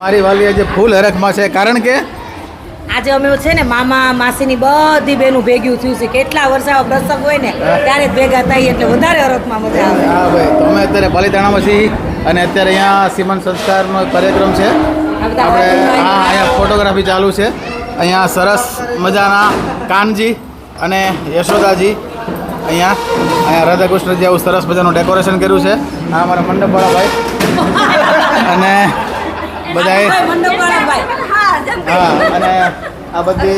મારી વાલી આજે ફૂલ હરખમાં છે કારણ કે આજે અમે છે ને મામા માસીની બધી બેનું ભેગ્યું થયું છે. કેટલા વર્ષ આવો પ્રસંગ હોય ને ત્યારે ભેગા થાય એટલે વધારે હરખમાં મજા આવે. હા ભાઈ તો અમે અત્યારે પાલીતાણામાં છીએ અને અત્યારે અહીંયા સીમન સંસ્કારનો કાર્યક્રમ છે. આપણે હા અહીંયા ફોટોગ્રાફી ચાલુ છે. અહીંયા સરસ મજાના કાનજી અને યશોદાજી અહીંયા અહીંયા રાધાકૃષ્ણજી જેવું સરસ મજાનું ડેકોરેશન કર્યું છે. આ અમારા મંડપવાળા ભાઈ. અને બધાએ. હા અને આ બધી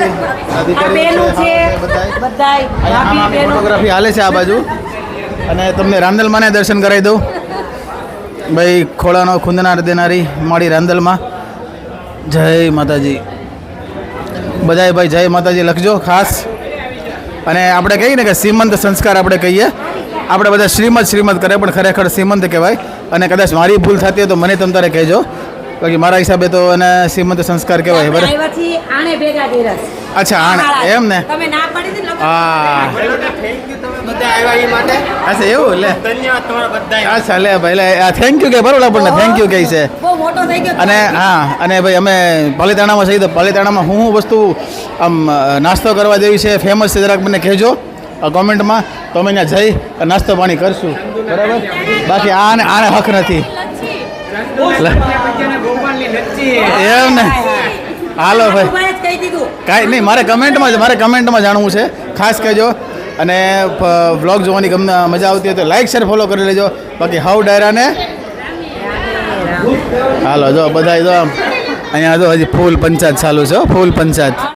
છે બધાએ બેનો. ફોટોગ્રાફી હાલે છે આ બાજુ. અને તમને રાંદલમાંને દર્શન કરાવી દઉં. ભાઈ ખોળાનો ખૂંદનાર દેનારી માળી રાંદલમાં. જય માતાજી. બધાએ ભાઈ જય માતાજી લખજો ખાસ. અને આપણે કહીએ ને કે શ્રીમંત સંસ્કાર આપણે કહીએ. આપણે બધા શ્રીમદ શ્રીમદ કરે પણ ખરેખર શ્રીમંત કહેવાય. અને કદાચ મારી ભૂલ થતી હોય તો મને તમ તારે કહેજો. બાકી મારા હિસાબે તો એને શ્રીમંત સંસ્કાર કહેવાય બરાબર? આણે ભેગા અચ્છા આણે. એમ ને? તમે ના પાડી ને હા. અચ્છા એવું? લે. ધન્યવાદ તમારા બધા અચ્છા લે ભાઈ લે. થેન્ક યુ કે બરોબર આપણને? થેન્ક યુ કહે છે. બહુ મોટો થઈ ગયો. અને હા અને ભાઈ અમે પાલીતાણામાં છીએ તો પાલીતાણામાં હું હું વસ્તુ આમ નાસ્તો કરવા જેવી છે ફેમસ છે જરાક મને કહેજો કોમેન્ટમાં તો અમે ત્યાં જઈ નાસ્તો પાણી કરશું. બરાબર? બાકી આને આને હક નથી. એમ ને. હાલો ભાઈ. કાંઈ નહીં મારે કમેન્ટમાં જ મારે કમેન્ટમાં જાણવું છે. ખાસ કહેજો. અને વ્લોગ જોવાની ગમે મજા આવતી હોય તો લાઈક શેર ફોલો કરી લેજો. બાકી હાઉ ડાયરાને. હાલો જો બધા જો આમ. અહીંયા જો હજી ફૂલ પંચાયત ચાલુ છે હો, ફૂલ પંચાયત.